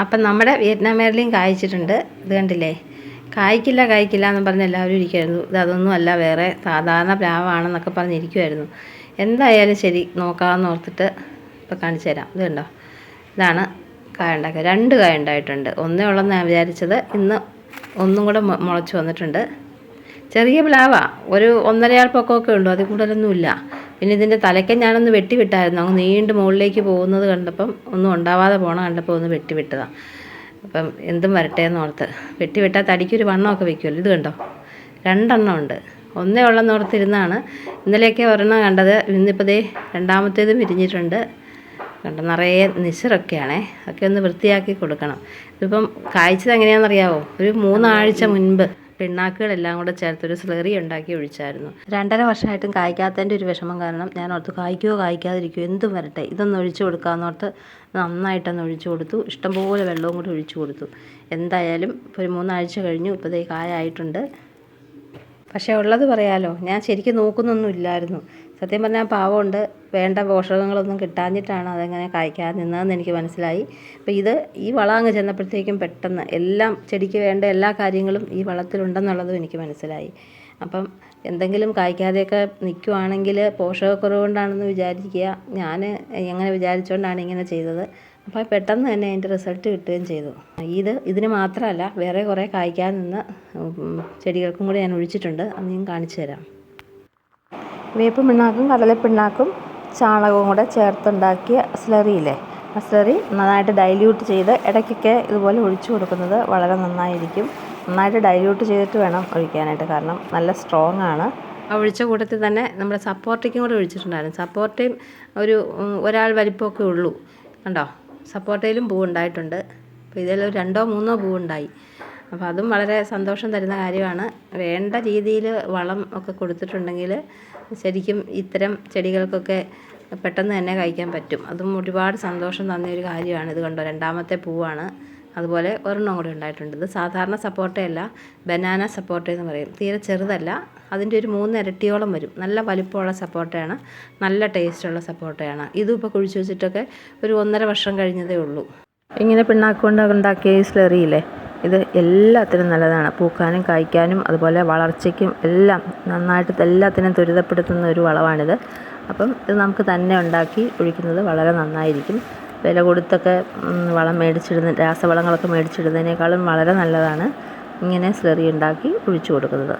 അപ്പം നമ്മുടെ വിയറ്റ്നാം മേരലയും കായ്ച്ചിട്ടുണ്ട്. ഇത് കണ്ടില്ലേ? കായ്ക്കില്ല കായ്ക്കില്ല എന്ന് പറഞ്ഞ് എല്ലാവരും ഇരിക്കുമായിരുന്നു ഇത് അതൊന്നും അല്ല വേറെ സാധാരണ പ്ലാവാണെന്നൊക്കെ പറഞ്ഞിരിക്കുമായിരുന്നു എന്തായാലും ശരി നോക്കാമെന്ന് ഓർത്തിട്ട് ഇപ്പം കാണിച്ചു തരാം. ഇത് കണ്ടോ? ഇതാണ് കായ ഉണ്ടാക്കുക. രണ്ട് കായ ഉണ്ടായിട്ടുണ്ട്. ഒന്നേ ഉള്ളെന്ന് ഞാൻ വിചാരിച്ചത്. ഇന്ന് ഒന്നും കൂടെ മുളച്ച് വന്നിട്ടുണ്ട്. ചെറിയ പ്ലാവാ. ഒരു ഒന്നരയാൾ പൊക്കമൊക്കെ ഉള്ളൂ. അതിൽ കൂടുതലൊന്നുമില്ല. പിന്നെ ഇതിന്റെ തലയ്ക്ക് ഞാനൊന്ന് വെട്ടിവിട്ടായിരുന്നു. അങ്ങ് നീണ്ട് മുകളിലേക്ക് പോകുന്നത് കണ്ടപ്പം ഒന്നും ഉണ്ടാവാതെ പോണ കണ്ടപ്പോൾ ഒന്ന് വെട്ടിവിട്ടതാണ് അപ്പം എന്തും വരട്ടെ എന്ന് ഓർത്ത് വെട്ടിവിട്ടാൽ തടിക്കൊരു വണ്ണമൊക്കെ വെക്കുമല്ലോ ഇത് കണ്ടോ? രണ്ടെണ്ണം ഉണ്ട്. ഒന്നേ ഉള്ളെന്ന് ഓർത്തിരുന്നാണ്. ഇന്നലെയൊക്കെ ഒരെണ്ണം കണ്ടത്. ഇന്നിപ്പോൾ ദേ രണ്ടാമത്തേതും വിരിഞ്ഞിട്ടുണ്ട്. കണ്ടോ? നിറയെ നിശറൊക്കെയാണേ അതൊക്കെ ഒന്ന് വൃത്തിയാക്കി കൊടുക്കണം. ഇതിപ്പം കായ്ച്ചത് എങ്ങനെയാണെന്നറിയാവോ? ഒരു മൂന്നാഴ്ച മുൻപ്. പിണ്ണാക്കുകളെല്ലാം കൂടെ ചേർത്തൊരു സ്ലറി ഉണ്ടാക്കി ഒഴിച്ചായിരുന്നു. രണ്ടര വർഷമായിട്ടും കായ്ക്കാത്തതിന്റെ ഒരു വിഷമം കാരണം ഞാൻ ഓർത്ത് കായ്ക്കുകയോ കായ്ക്കാതിരിക്കുകയോ എന്തും വരട്ടെ ഇതൊന്ന് ഒഴിച്ചു കൊടുക്കാമെന്നോർത്ത് നന്നായിട്ടൊന്ന് ഒഴിച്ചു കൊടുത്തു. ഇഷ്ടംപോലെ വെള്ളവും കൂടി ഒഴിച്ചു കൊടുത്തു. എന്തായാലും ഒരു മൂന്നാഴ്ച കഴിഞ്ഞു ഇപ്പോൾ ദേ കായായിട്ടുണ്ട്. പക്ഷേ ഉള്ളത് പറയാലോ ഞാൻ ശരിക്കും നോക്കുന്നൊന്നും ഇല്ലായിരുന്നു. സത്യം പറഞ്ഞാൽ പാവമുണ്ട്. വേണ്ട പോഷകങ്ങളൊന്നും കിട്ടാഞ്ഞിട്ടാണ് അതെങ്ങനെ കായ്ക്കാതെ നിന്നതെന്ന് എനിക്ക് മനസ്സിലായി. അപ്പോൾ ഇത് ഈ വളം അങ്ങ് ചെന്നപ്പോഴത്തേക്കും പെട്ടെന്ന് എല്ലാം ചെടിക്ക് വേണ്ട എല്ലാ കാര്യങ്ങളും ഈ വളത്തിലുണ്ടെന്നുള്ളതും എനിക്ക് മനസ്സിലായി. അപ്പം എന്തെങ്കിലും കായ്ക്കാതെയൊക്കെ നിൽക്കുവാണെങ്കിൽ പോഷകക്കുറവ് കൊണ്ടാണെന്ന് വിചാരിക്കുക. ഞാൻ എങ്ങനെ വിചാരിച്ചുകൊണ്ടാണ് ഇങ്ങനെ ചെയ്തത്. അപ്പോൾ പെട്ടെന്ന് തന്നെ അതിന്റെ റിസൾട്ട് കിട്ടുകയും ചെയ്തു. ഇത് ഇതിന് മാത്രമല്ല വേറെ കുറേ കായ്ക്കാൻ നിന്ന് ചെടികൾക്കും കൂടി ഞാൻ ഒഴിച്ചിട്ടുണ്ട്. അത് ഞാൻ കാണിച്ചു തരാം. വേപ്പ് പിണ്ണാക്കും കടലപ്പിണ്ണാക്കും ചാണകവും കൂടെ ചേർത്തുണ്ടാക്കിയ സ്ലറിയില്ലേ ആ സ്ലറി നന്നായിട്ട് ഡൈല്യൂട്ട് ചെയ്ത് ഇടയ്ക്കൊക്കെ ഇതുപോലെ ഒഴിച്ചു കൊടുക്കുന്നത് വളരെ നന്നായിരിക്കും. നന്നായിട്ട് ഡൈല്യൂട്ട് ചെയ്തിട്ട് വേണം ഒഴിക്കാനായിട്ട്. കാരണം നല്ല സ്ട്രോങ് ആണ്. ആ ഒഴിച്ച കൂട്ടത്തിൽ തന്നെ നമ്മുടെ സപ്പോർട്ടയ്ക്കും കൂടെ ഒഴിച്ചിട്ടുണ്ടായിരുന്നു. സപ്പോർട്ടയും ഒരു ഒരാൾ വലിപ്പമൊക്കെ ഉള്ളൂ. കണ്ടോ? സപ്പോർട്ടയിലും പൂവുണ്ടായിട്ടുണ്ട്. അപ്പോൾ ഇതിൽ രണ്ടോ മൂന്നോ പൂവുണ്ടായി. അപ്പോൾ അതും വളരെ സന്തോഷം തരുന്ന കാര്യമാണ്. വേണ്ട രീതിയിൽ വളം ഒക്കെ കൊടുത്തിട്ടുണ്ടെങ്കിൽ ശരിക്കും ഇത്തരം ചെടികൾക്കൊക്കെ പെട്ടെന്ന് തന്നെ കഴിക്കാൻ പറ്റും. അതും ഒരുപാട് സന്തോഷം തന്ന ഒരു കാര്യമാണ്. ഇത് കണ്ടോ? രണ്ടാമത്തെ പൂവാണ്. അതുപോലെ ഒരെണ്ണം കൂടി ഉണ്ടായിട്ടുണ്ട്. ഇത് സാധാരണ സപ്പോർട്ടയല്ല ബനാന സപ്പോർട്ട എന്ന് പറയും. തീരെ ചെറുതല്ല. അതിന്റെ ഒരു മൂന്ന് ഇരട്ടിയോളം വരും. നല്ല വലിപ്പമുള്ള സപ്പോർട്ടയാണ്. നല്ല ടേസ്റ്റുള്ള സപ്പോർട്ടയാണ്. ഇതും ഇപ്പോൾ കുഴിച്ചു വെച്ചിട്ടൊക്കെ ഒരു ഒന്നര വർഷം കഴിഞ്ഞതേ ഉള്ളൂ. ഇങ്ങനെ പിണ്ണാക്കൊണ്ട് ഉണ്ടാക്കിയ സ്ലറിയില്ലേ ഇത് എല്ലാത്തിനും നല്ലതാണ്. പൂക്കാനും കായ്ക്കാനും അതുപോലെ വളർച്ചയ്ക്കും എല്ലാം നന്നായിട്ട് എല്ലാത്തിനും ത്വരിതപ്പെടുത്തുന്ന ഒരു വളമാണിത് അപ്പം ഇത് നമുക്ക് തന്നെ ഉണ്ടാക്കി ഒഴിക്കുന്നത് വളരെ നന്നായിരിക്കും. വില കൊടുത്തൊക്കെ വളം മേടിച്ചിടുന്ന രാസവളങ്ങളൊക്കെ മേടിച്ചിടുന്നതിനേക്കാളും വളരെ നല്ലതാണ്. ഇങ്ങനെ സ്ലറി ഉണ്ടാക്കി ഒഴിച്ചു കൊടുക്കുന്നത്.